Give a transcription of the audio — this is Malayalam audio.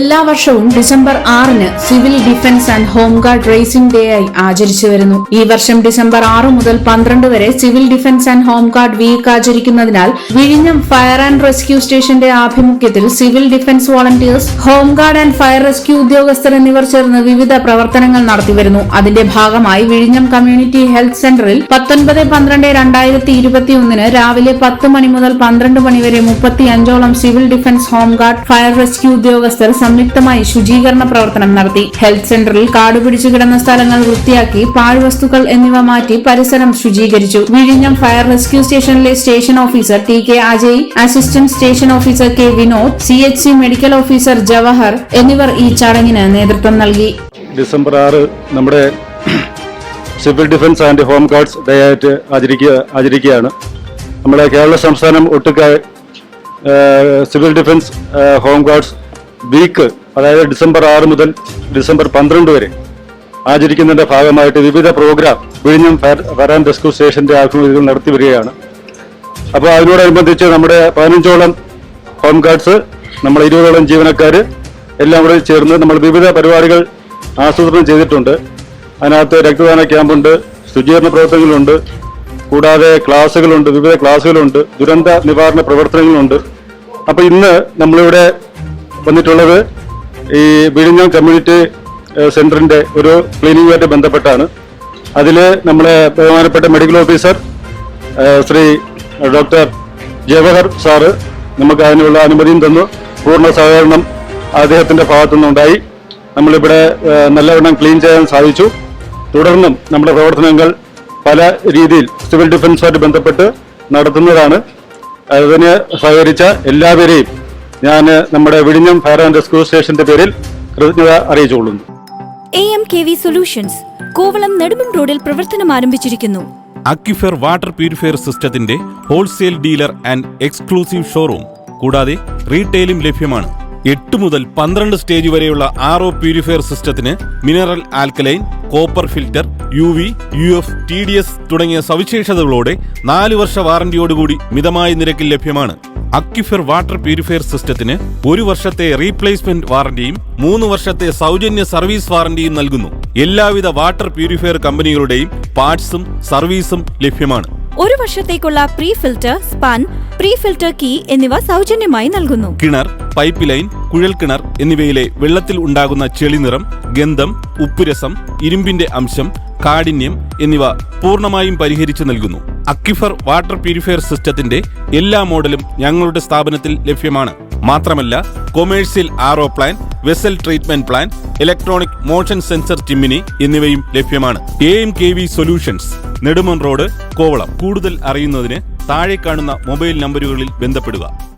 എല്ലാ വർഷവും ഡിസംബർ ആറിന് civil defence and home guard raising day ആയി ആചരിച്ചു വരുന്നു. ഈ വർഷം ഡിസംബർ ആറ് മുതൽ പന്ത്രണ്ട് വരെ civil defence and home guard week ആചരിക്കുന്നതിനാൽ വിഴിഞ്ഞം ഫയർ ആൻഡ് റെസ്ക്യൂ സ്റ്റേഷന്റെ ആഭിമുഖ്യത്തിൽ civil defence volunteers home guard and fire rescue ഉദ്യോഗസ്ഥർ എന്നിവർ ചേർന്ന് വിവിധ പ്രവർത്തനങ്ങൾ നടത്തിവരുന്നു അതിന്റെ ഭാഗമായി വിഴിഞ്ഞം കമ്മ്യൂണിറ്റി ഹെൽത്ത് സെന്ററിൽ പത്തൊൻപത് പന്ത്രണ്ട് രണ്ടായിരത്തി ഇരുപത്തിയൊന്നിന് രാവിലെ പത്ത് മണി മുതൽ പന്ത്രണ്ട് മണി വരെ മുപ്പത്തി അഞ്ചോളം civil defence home guard fire rescue ഉദ്യോഗസ്ഥർ സംയുക്തമായി ശുചീകരണ പ്രവർത്തനം നടത്തി. ഹെൽത്ത് സെന്ററിൽ കാടുപിടിച്ചു കിടന്ന സ്ഥലങ്ങൾ വൃത്തിയാക്കി പാഴ്വസ്തുക്കൾ എന്നിവ മാറ്റി പരിസരം ശുചീകരിച്ചു. വിഴിഞ്ഞം ഫയർ റെസ്ക്യൂ സ്റ്റേഷനിലെ station officer T K Ajay assistant station officer K Vinod C H C medical officer Jawahar എന്നിവർ ഈ ചടങ്ങിന് നേതൃത്വം നൽകി. ഡിസംബർ ആറ് നമ്മുടെ civil defence and home guards day ആയിട്ട് ആചരിക്കുക ആചരിക്കുകയാണ്. നമ്മുടെ കേരള സംസ്ഥാനം ഒട്ടുക്ക civil defence home guards week അതായത് ഡിസംബർ ആറ് മുതൽ ഡിസംബർ പന്ത്രണ്ട് വരെ ആചരിക്കുന്നതിന്റെ ഭാഗമായിട്ട് വിവിധ പ്രോഗ്രാം വിഴിഞ്ഞം ഫയർ ആൻഡ് റെസ്ക്യൂ സ്റ്റേഷന്റെ ആഭിമുഖ്യത്തിൽ നടത്തി വരികയാണ്. അപ്പോൾ അതിനോടനുബന്ധിച്ച് നമ്മുടെ പതിനഞ്ചോളം ഹോം ഗാർഡ്സ് നമ്മൾ ഇരുപതോളം ജീവനക്കാർ എല്ലാം കൂടെ ചേർന്ന് നമ്മൾ വിവിധ പരിപാടികൾ ആസൂത്രണം ചെയ്തിട്ടുണ്ട്. അതിനകത്ത് രക്തദാന ക്യാമ്പുണ്ട് ശുചീകരണ പ്രവർത്തനങ്ങളുണ്ട് കൂടാതെ ക്ലാസ്സുകളുണ്ട് വിവിധ ക്ലാസ്സുകളുണ്ട് ദുരന്ത നിവാരണ പ്രവർത്തനങ്ങളുണ്ട്. അപ്പോൾ ഇന്ന് നമ്മളിവിടെ വന്നിട്ടുള്ളത് ഈ വിഴിഞ്ഞം കമ്മ്യൂണിറ്റി സെന്ററിന്റെ ഒരു ക്ലീനിങ്ങുമായിട്ട് ബന്ധപ്പെട്ടാണ്. അതിൽ നമ്മളെ ബഹുമാനപ്പെട്ട medical officer Shri doctor Jawahar sir നമുക്ക് അതിനുള്ള അനുമതിയും തന്നു. പൂർണ സഹകരണം അദ്ദേഹത്തിന്റെ ഭാഗത്തു നിന്നുണ്ടായി. നമ്മളിവിടെ നല്ലവണ്ണം ക്ലീൻ ചെയ്യാൻ സാധിച്ചു. തുടർന്നും നമ്മുടെ പ്രവർത്തനങ്ങൾ പല രീതിയിൽ സിവിൽ ഡിഫൻസുമായിട്ട് ബന്ധപ്പെട്ട് നടത്തുന്നതാണ്. അതിന് സഹകരിച്ച എല്ലാവരെയും ഞാൻ നമ്മുടെ വിഴിഞ്ഞം ഫയർ ആൻഡ് റെസ്ക്യൂ സ്റ്റേഷന്റെ പേരിൽ കൃതജ്ഞത അറിയിച്ചുകൊള്ളുന്നു. A M K V solutions Kovalam Nedumpam റോഡിൽ പ്രവർത്തനം ആരംഭിച്ചിരിക്കുന്നു. അക്യുഫെയർ വാട്ടർ പ്യൂരിഫയർ സിസ്റ്റത്തിന്റെ wholesale dealer and exclusive showroom. കൂടാതെ റീറ്റെയിലും ലഭ്യമാണ്. എട്ട് മുതൽ പന്ത്രണ്ട് സ്റ്റേജ് വരെയുള്ള ആർ ഒ പ്യൂരിഫയർ സിസ്റ്റത്തിന് mineral alkaline copper filter U V U F T D S തുടങ്ങിയ സവിശേഷതകളോടെ നാല് വർഷ വാറന്റിയോടുകൂടി മിതമായ നിരക്കിൽ ലഭ്യമാണ്. അക്വിഫെർ വാട്ടർ പ്യൂരിഫയർ സിസ്റ്റത്തിന് ഒരു വർഷത്തെ റീപ്ലേസ്മെന്റ് വാറന്റിയും മൂന്ന് വർഷത്തെ സൗജന്യ സർവീസ് വാറന്റിയും നൽകുന്നു. എല്ലാവിധ വാട്ടർ പ്യൂരിഫയർ കമ്പനികളുടെയും പാർട്സും സർവീസും ലഭ്യമാണ്. ഒരു വർഷത്തേക്കുള്ള pre filter spun pre filter key എന്നിവ സൗജന്യമായി നൽകുന്നു. കിണർ പൈപ്പ് ലൈൻ കുഴൽക്കിണർ എന്നിവയിലെ വെള്ളത്തിൽ ഉണ്ടാകുന്ന ചെളിനിറം ഗന്ധം ഉപ്പുരസം ഇരുമ്പിന്റെ അംശം കാഠിന്യം എന്നിവ പൂർണമായും പരിഹരിച്ചു നൽകുന്നു. അക്വിഫർ വാട്ടർ പ്യൂരിഫയർ സിസ്റ്റത്തിന്റെ എല്ലാ മോഡലും ഞങ്ങളുടെ സ്ഥാപനത്തിൽ ലഭ്യമാണ്. മാത്രമല്ല commercial RO plant vessel treatment plant electronic motion sensor ടിമ്മിനി എന്നിവയും ലഭ്യമാണ്. A M K V solutions Nedumon road Kovalam. കൂടുതൽ അറിയുന്നതിന് താഴെ കാണുന്ന മൊബൈൽ നമ്പറുകളിൽ ബന്ധപ്പെടുക.